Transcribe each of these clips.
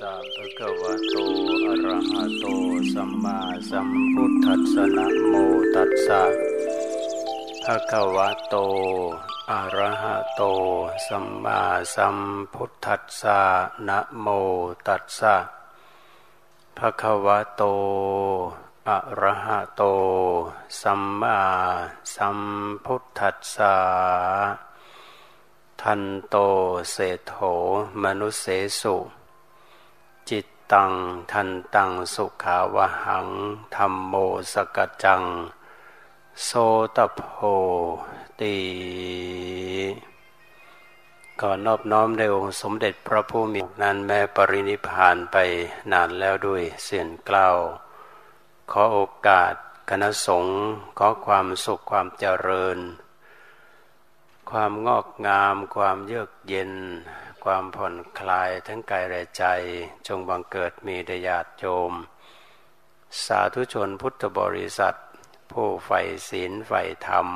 สะภะคะวะโต อะระหะโต สัมมาสัมพุทธัสสะนะโมตัสสะภะคะวะโต อะระหะโต สัมมาสัมพุทธัสสะนะโมตัสสะภะคะวะโต อะระหะโต สัมมาสัมพุทธัสสะทันโตเศโธมนุเสสุ ตังทันตังสุขาวหังธรรมโมสกจัง โสตโพตีก่อนนอบน้อมในองค์สมเด็จพระผู้มีนั้นแม้ปรินิพานไปนานแล้วด้วยเสียนกล่าว ขอโอกาสคณะสงฆ์ขอความสุขความเจริญ ความงอกงามความเยือกเย็น ความผ่อนคลายทั้งกายและใจจงบังเกิดมีดญาติโยม สาธุชนพุทธบริษัท ผู้ใฝ่ศีลใฝ่ธรรม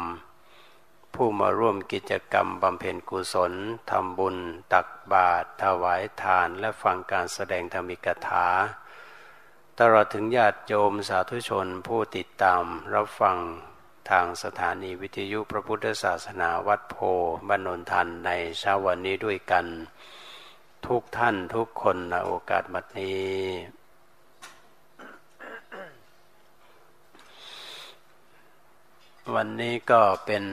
ผู้มาร่วมกิจกรรมบำเพ็ญกุศลทำบุญ ตักบาตรถวายทานและฟังการแสดงธรรมิกถาตลอดถึงญาติโยมสาธุชนผู้ติดตามรับฟัง ทางสถานีวิทยุพระพุทธศาสนาวัดโพบ้านนนทันในเช้าวันนี้ด้วยกัน ทุกท่านทุกคนในโอกาสบัดนี้ วันนี้ก็เป็น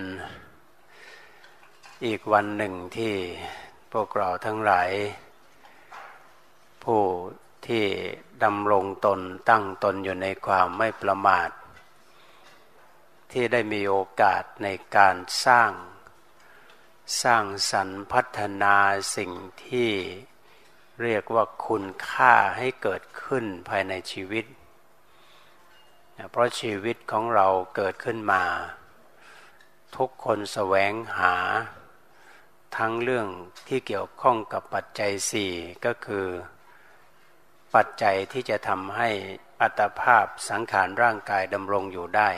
อีกวันหนึ่งที่พวกเราทั้งหลาย ผู้ที่ดำรงตนตั้งตนอยู่ในความไม่ประมาท ที่ได้มีโอกาสในการสร้าง สร้างสรรค์พัฒนาสิ่งที่เรียกว่าคุณค่าให้เกิดขึ้นภายในชีวิต เพราะชีวิตของเราเกิดขึ้นมา ทุกคนแสวงหา ทั้งเรื่องที่เกี่ยวข้องกับปัจจัยสี่ก็คือ ปัจจัยที่จะทำให้อัตภาพสังขารร่างกายดำรงอยู่ได้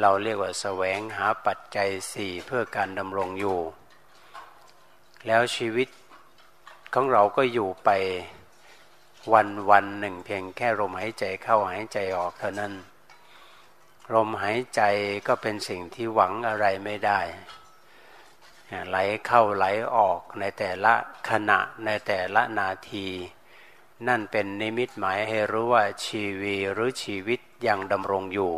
เราเรียกว่าแสวงหาปัจจัยสี่เพื่อการดำรงอยู่ แล้วชีวิตของเราก็อยู่ไปวันวันหนึ่งเพียงแค่ลมหายใจเข้าหายใจออกเท่านั้น ลมหายใจก็เป็นสิ่งที่หวังอะไรไม่ได้ ไหลเข้าไหลออกในแต่ละขณะในแต่ละนาที นั่นเป็นนิมิตหมายให้รู้ว่าชีวีหรือชีวิตยังดำรงอยู่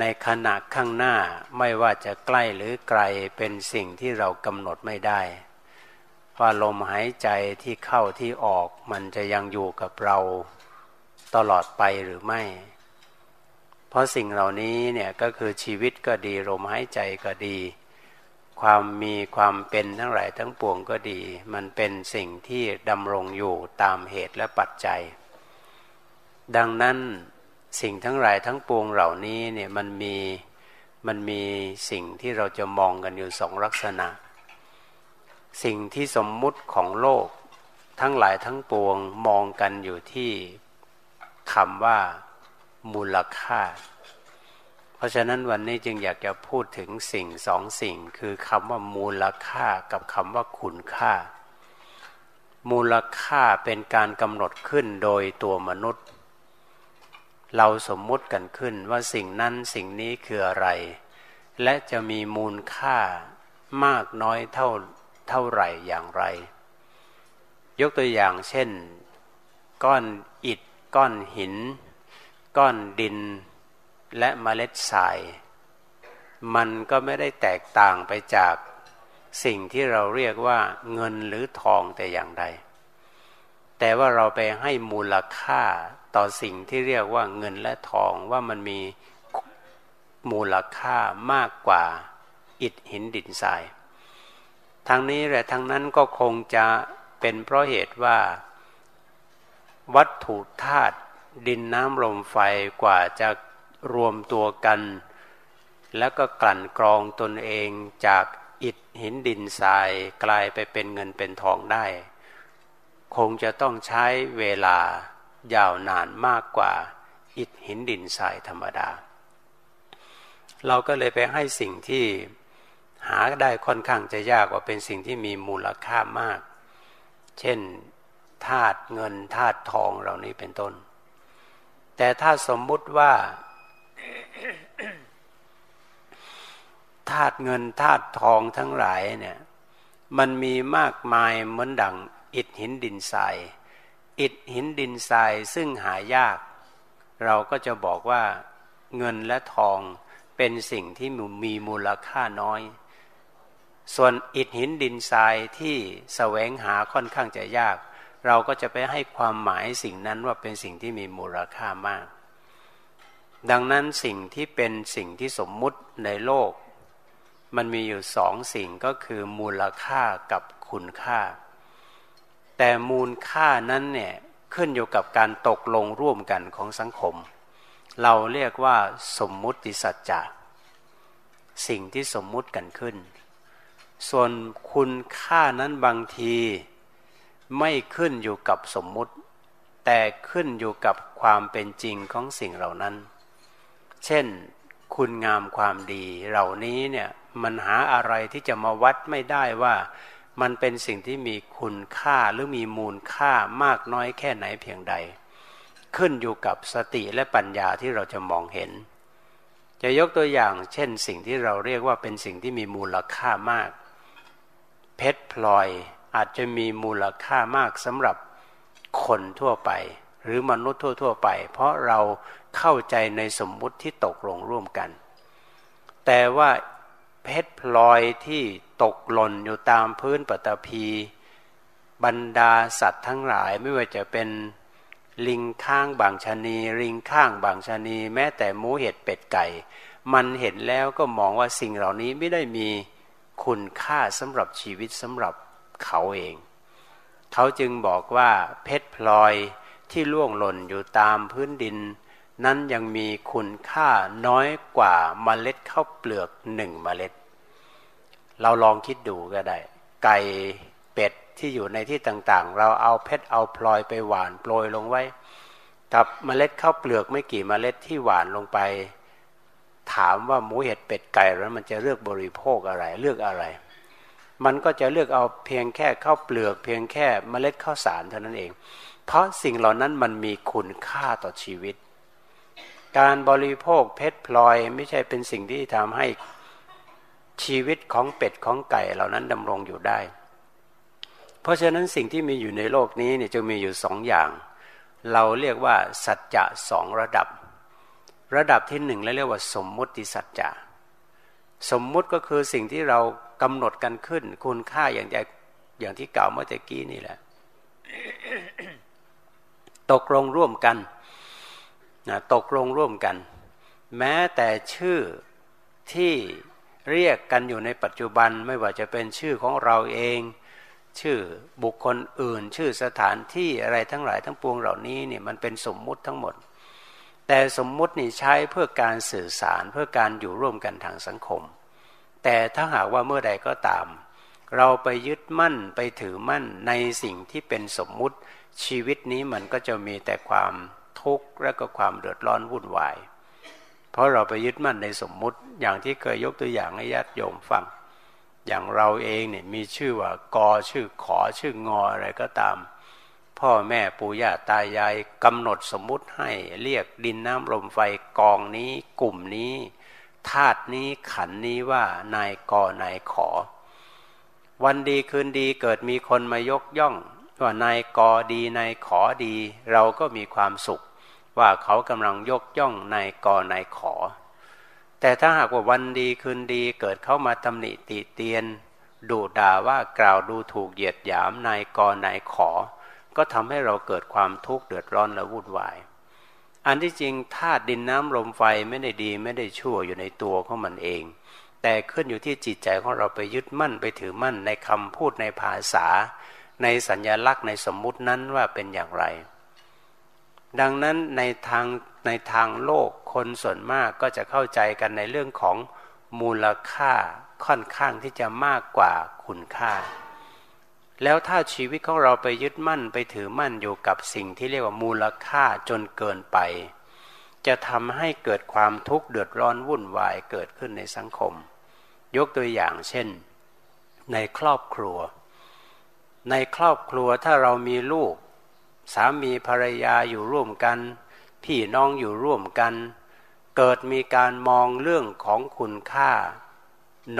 ในขณะข้างหน้าไม่ว่าจะใกล้หรือไกลเป็นสิ่งที่เรากำหนดไม่ได้ว่าลมหายใจที่เข้าที่ออกมันจะยังอยู่กับเราตลอดไปหรือไม่ เพราะสิ่งเหล่านี้เนี่ยก็คือชีวิตก็ดีลมหายใจก็ดี ความมีความเป็นทั้งหลายทั้งปวงก็ดี มันเป็นสิ่งที่ดำรงอยู่ตามเหตุและปัจจัย ดังนั้น สิ่งทั้งหลายทั้งปวงเหล่านี้เนี่ยมันมีมันมีสิ่งที่เราจะมองกันอยู่สองลักษณะ สิ่งที่สมมุติของโลก ทั้งหลายทั้งปวงมองกันอยู่ที่คำว่ามูลค่า เพราะฉะนั้นวันนี้จึงอยากจะพูดถึงสิ่งสองสิ่ง คือคำว่ามูลค่ากับคำว่าคุณค่า มูลค่าเป็นการกำหนดขึ้นโดยตัวมนุษย์ เราสมมุติกันขึ้นว่าสิ่งนั้นสิ่งนี้คืออะไร และจะมีมูลค่ามากน้อยเท่าเท่าไหร่อย่างไร ยกตัวอย่างเช่น ก้อนอิฐ ก้อนหิน ก้อนดิน และเมล็ดทราย มันก็ไม่ได้แตกต่างไปจากสิ่งที่เราเรียกว่าเงินหรือทองแต่อย่างใด แต่ว่าเราไปให้มูลค่าต่อสิ่งที่เรียกว่าเงินและทองว่ามันมีมูลค่ามากกว่าอิฐหินดินทรายทางนี้และทางนั้นก็คงจะเป็นเพราะเหตุว่า วัตถุธาตุดินน้ำลมไฟกว่าจะรวมตัวกัน แล้วก็กลั่นกรองตนเองจากอิฐหินดินทรายกลายไปเป็นเงินเป็นทองได้ คงจะต้องใช้เวลายาวนานมากกว่าอิฐหินดินทรายธรรมดา เราก็เลยไปให้สิ่งที่หาได้ค่อนข้างจะยากกว่าเป็นสิ่งที่มีมูลค่ามาก เช่นธาตุเงินธาตุทองเหล่านี้เป็นต้น แต่ถ้าสมมุติว่าธาตุเงินธาตุทองทั้งหลายเนี่ย มันมีมากมายเหมือนดัง อิฐหินดินทราย อิฐหินดินทรายซึ่งหายาก เราก็จะบอกว่าเงินและทองเป็นสิ่งที่มีมูลค่าน้อย ส่วนอิฐหินดินทรายที่แสวงหาค่อนข้างจะยาก เราก็จะไปให้ความหมายสิ่งนั้นว่าเป็นสิ่งที่มีมูลค่ามาก ดังนั้นสิ่งที่เป็นสิ่งที่สมมุติในโลก มันมีอยู่สองสิ่งก็คือมูลค่ากับคุณค่า แต่มูลค่านั้นเนี่ยขึ้นอยู่กับการตกลงร่วมกันของสังคม เราเรียกว่าสมมุติสัจจะสิ่งที่สมมุติกันขึ้น ส่วนคุณค่านั้นบางทีไม่ขึ้นอยู่กับสมมุติ แต่ขึ้นอยู่กับความเป็นจริงของสิ่งเหล่านั้น เช่น คุณงามความดีเหล่านี้เนี่ยมันหาอะไรที่จะมาวัดไม่ได้ว่า มันเป็นสิ่งที่มีคุณค่าหรือมีมูลค่ามากน้อยแค่ไหนเพียงใด ขึ้นอยู่กับสติและปัญญาที่เราจะมองเห็น จะยกตัวอย่าง เช่น สิ่งที่เราเรียกว่าเป็นสิ่งที่มีมูลค่ามาก เพชรพลอยอาจจะมีมูลค่ามากสำหรับคนทั่วไป หรือมนุษย์ทั่ว ๆ ไป เพราะเราเข้าใจในสมมุติที่ตกลงร่วมกัน แต่ว่า เพชรพลอยที่ตกหล่นอยู่ตามพื้นปฐพี บรรดาสัตว์ทั้งหลายไม่ว่าจะเป็นลิงข้างบางชนี ลิงข้างบางชนี แม้แต่หมูเห็ดเป็ดไก่ มันเห็นแล้วก็มองว่าสิ่งเหล่านี้ไม่ได้มีคุณค่าสำหรับชีวิตสำหรับเขาเอง เขาจึงบอกว่าเพชรพลอยที่ล่วงหล่นอยู่ตามพื้นดิน นั้นยังมีคุณค่าน้อยกว่าเมล็ดข้าวเปลือกหนึ่งเมล็ด เราลองคิดดูก็ได้ ไก่เป็ดที่อยู่ในที่ต่างๆ เราเอาเพชรเอาพลอยไปหวานโปรยลงไว้ กับเมล็ดข้าวเปลือกไม่กี่เมล็ดที่หวานลงไป ถามว่าหมูเห็ดเป็ดไก่แล้วมันจะเลือกบริโภคอะไรเลือกอะไร มันก็จะเลือกเอาเพียงแค่ข้าวเปลือก เพียงแค่เมล็ดข้าวสารเท่านั้นเอง เพราะสิ่งเหล่านั้นมันมีคุณค่าต่อชีวิต การบริโภคเพชรพลอยไม่ใช่เป็นสิ่งที่ทำให้ชีวิตของเป็ดของไก่เหล่านั้นดำรงอยู่ได้ เพราะฉะนั้นสิ่งที่มีอยู่ในโลกนี้เนี่ยจะมีอยู่สองอย่าง เราเรียกว่าสัจจะสองระดับ ระดับที่หนึ่งเราเรียกว่าสมมุติสัจจะสมมุติก็คือสิ่งที่เรากำหนดกันขึ้น คุณค่าอย่างอย่างที่กล่าวเมื่อกี้นี่แหละ ตกลงร่วมกัน นะตกลงร่วมกัน แม้แต่ชื่อที่เรียกกันอยู่ในปัจจุบันไม่ว่าจะเป็นชื่อของเราเอง ชื่อบุคคลอื่น ชื่อสถานที่อะไรทั้งหลายทั้งปวงเหล่านี้เนี่ยมันเป็นสมมุติทั้งหมด แต่สมมุตินี่ใช้เพื่อการสื่อสารเพื่อการอยู่ร่วมกันทางสังคม แต่ถ้าหากว่าเมื่อใดก็ตาม เราไปยึดมั่นไปถือมั่นในสิ่งที่เป็นสมมุติชีวิตนี้มันก็จะมีแต่ความ ทุกข์และก็ความเดือดร้อนวุ่นวาย เพราะเราไปยึดมั่นในสมมุติอย่างที่เคยยกตัวอย่างให้ญาติโยมฟัง อย่างเราเองเนี่ยมีชื่อว่ากอชื่อขอชื่องออะไรก็ตาม พ่อแม่ปู่ย่าตายายกำหนดสมมุติให้เรียกดินน้ำลมไฟกองนี้กลุ่มนี้ธาตุนี้ขันนี้ว่านายกอนายขอ วันดีคืนดีเกิดมีคนมายกย่องว่านายกอดีนายขอดี เราก็มีความสุข ว่าเขากำลังยกย่องนายกนายขอ แต่ถ้าหากว่าวันดีคืนดีเกิดเข้ามาตำหนิติเตียนดูด่าว่ากล่าวดูถูกเหยียดหยามนายกนายขอ ก็ทำให้เราเกิดความทุกข์เดือดร้อนและวุ่นวาย อันที่จริงธาตุดินน้ำลมไฟไม่ได้ดีไม่ได้ชั่วอยู่ในตัวของมันเอง แต่ขึ้นอยู่ที่จิตใจของเราไปยึดมั่นไปถือมั่นในคำพูดในภาษา ในสัญญลักษณ์ในสมมุตินั้นว่าเป็นอย่างไร ดังนั้นในทางในทางโลกคนส่วนมากก็จะเข้าใจกันในเรื่องของมูลค่าค่อนข้างที่จะมากกว่าคุณค่า แล้วถ้าชีวิตของเราไปยึดมั่นไปถือมั่นอยู่กับสิ่งที่เรียกว่ามูลค่าจนเกินไป จะทำให้เกิดความทุกข์เดือดร้อนวุ่นวายเกิดขึ้นในสังคม ยกตัวอย่างเช่น ในครอบครัว ในครอบครัวถ้าเรามีลูก สามีภรรยาอยู่ร่วมกัน พี่น้องอยู่ร่วมกัน เกิดมีการมองเรื่องของคุณค่า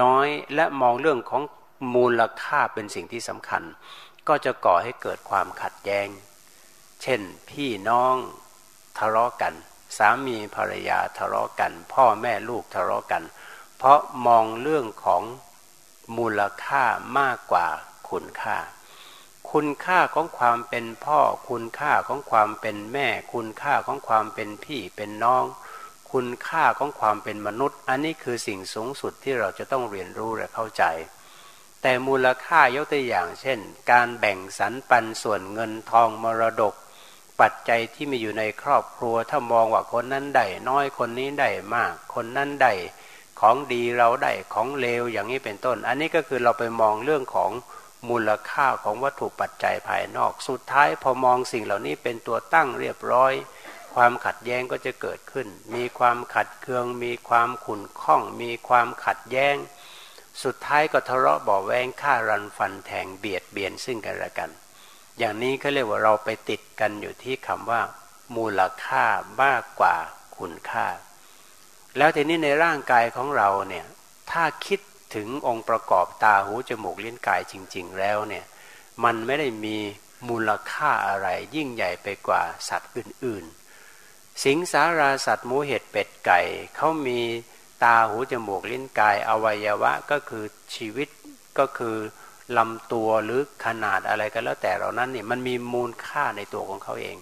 น้อยและมองเรื่องของมูลค่าเป็นสิ่งที่สำคัญ ก็จะก่อให้เกิดความขัดแย้ง เช่น พี่น้องทะเลาะกัน สามีภรรยาทะเลาะกัน พ่อแม่ลูกทะเลาะกัน เพราะมองเรื่องของมูลค่ามากกว่าคุณค่า คุณค่าของความเป็นพ่อ คุณค่าของความเป็นแม่ คุณค่าของความเป็นพี่เป็นน้อง คุณค่าของความเป็นมนุษย์ อันนี้คือสิ่งสูงสุดที่เราจะต้องเรียนรู้และเข้าใจ แต่มูลค่ายกตัวอย่างเช่น การแบ่งสรรปันส่วนเงินทองมรดก ปัจจัยที่มีอยู่ในครอบครัวถ้ามองว่าคนนั้นได้น้อยคนนี้ได้มาก คนนั้นได้ของดีเราได้ของเลวอย่างนี้เป็นต้น อันนี้ก็คือเราไปมองเรื่องของ มูลค่าของวัตถุปัจจัยภายนอก สุดท้ายพอมองสิ่งเหล่านี้เป็นตัวตั้งเรียบร้อย ความขัดแย้งก็จะเกิดขึ้น มีความขัดเคือง มีความขุ่นข้อง มีความขัดแย้ง สุดท้ายก็ทะเลาะบ่อแวงฆ่ารันฟันแทงเบียดเบียนซึ่งกันและกัน อย่างนี้เขาเรียกว่าเราไปติดกันอยู่ที่คำว่า มูลค่ามากกว่าคุณค่า แล้วทีนี้ในร่างกายของเราเนี่ยถ้าคิด ถึงองค์ประกอบตาหูจมูกลิ้นกายจริง ๆ แล้วเนี่ยมันไม่ได้มีมูลค่าอะไรยิ่งใหญ่ไปกว่าสัตว์อื่น ๆ สิงสาราสัตว์หมูเห็ดเป็ดไก่เขามีตาหูจมูกลิ้นกายอวัยวะก็คือชีวิตก็คือลำตัวหรือขนาดอะไรก็แล้วแต่เรานั้นเนี่ยมันมีมูลค่าในตัวของเขาเอง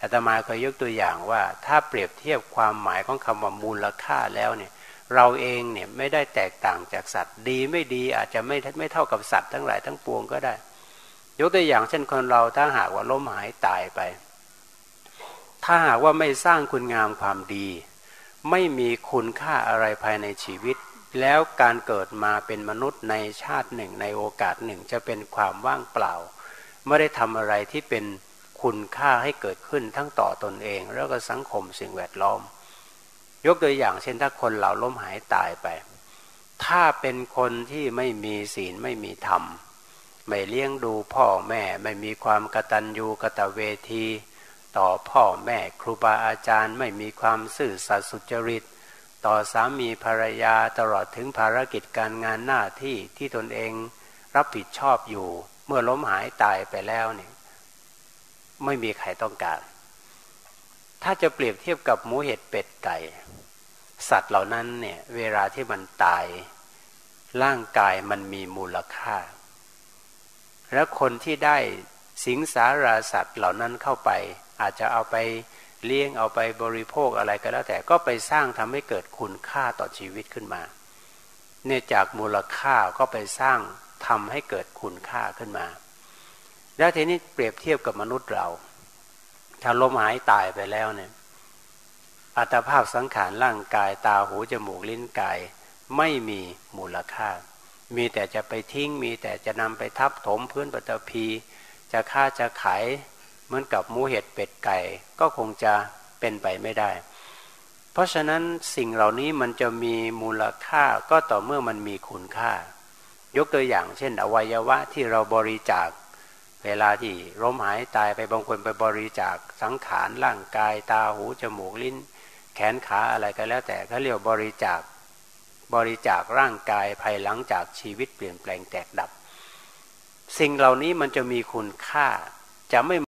อาตมาเคยยกตัวอย่างว่า ถ้าเปรียบเทียบความหมายของคำว่ามูลค่าแล้วเนี่ย เราเองเนี่ยไม่ได้แตกต่างจากสัตว์ ดีไม่ดีอาจจะไม่ไม่เท่ากับสัตว์ทั้งหลายทั้งปวงก็ได้ ยกตัวอย่างเช่นคนเราถ้าหากว่าล้มหายตายไป ถ้าหากว่าไม่สร้างคุณงามความดี ไม่มีคุณค่าอะไรภายในชีวิต แล้วการเกิดมาเป็นมนุษย์ในชาติหนึ่งในโอกาสหนึ่งจะเป็นความว่างเปล่า ไม่ได้ทำอะไรที่เป็นคุณค่าให้เกิดขึ้นทั้งต่อตนเอง แล้วก็สังคมสิ่งแวดล้อม ยกตัวอย่างเช่นถ้าคนเหล่าล้มหายตายไป ถ้าเป็นคนที่ไม่มีศีลไม่มีธรรม ไม่เลี้ยงดูพ่อแม่ไม่มีความกตัญญูกตเวที ต่อพ่อแม่ครูบาอาจารย์ ไม่มีความซื่อสัตย์สุจริต ต่อสามีภรรยาตลอดถึงภารกิจการงานหน้าที่ที่ตนเองรับผิดชอบอยู่ เมื่อล้มหายตายไปแล้วเนี่ยไม่มีใครต้องการ ถ้าจะเปรียบเทียบกับหมูเห็ดเป็ดไก่ สัตว์เหล่านั้นเนี่ยเวลาที่มันตาย ร่างกายมันมีมูลค่า และคนที่ได้สิงสาราสัตว์เหล่านั้นเข้าไป อาจจะเอาไปเลี้ยงเอาไปบริโภคอะไรก็แล้วแต่ก็ไปสร้างทำให้เกิดคุณค่าต่อชีวิตขึ้นมาเนี่ยจากมูลค่าก็ไปสร้างทำให้เกิดคุณค่าขึ้นมา แล้วทีนี้เปรียบเทียบกับมนุษย์เรา ถ้าลมหายตายไปแล้วเนี่ย อัตภาพสังขารร่างกายตาหูจมูกลิ้นกาย ไม่มีมูลค่า มีแต่จะไปทิ้ง มีแต่จะนำไปทับถมพื้นปฐพี จะฆ่าจะขายเหมือนกับหมูเห็ดเป็ดไก่ ก็คงจะเป็นไปไม่ได้ เพราะฉะนั้นสิ่งเหล่านี้มันจะมีมูลค่าก็ต่อเมื่อมันมีคุณค่า ยกตัวอย่างเช่น อวัยวะที่เราบริจาคเวลาที่ล้มหายตายไปบางคนไปบริจาคสังขารร่างกายตาหูจมูกลิ้น แขนขาอะไรก็แล้วแต่เขาเรียกบริจาคบริจาคร่างกายภายหลังจากชีวิตเปลี่ยนแปลงแตกดับ สิ่งเหล่านี้มันจะมีคุณค่าจะไม่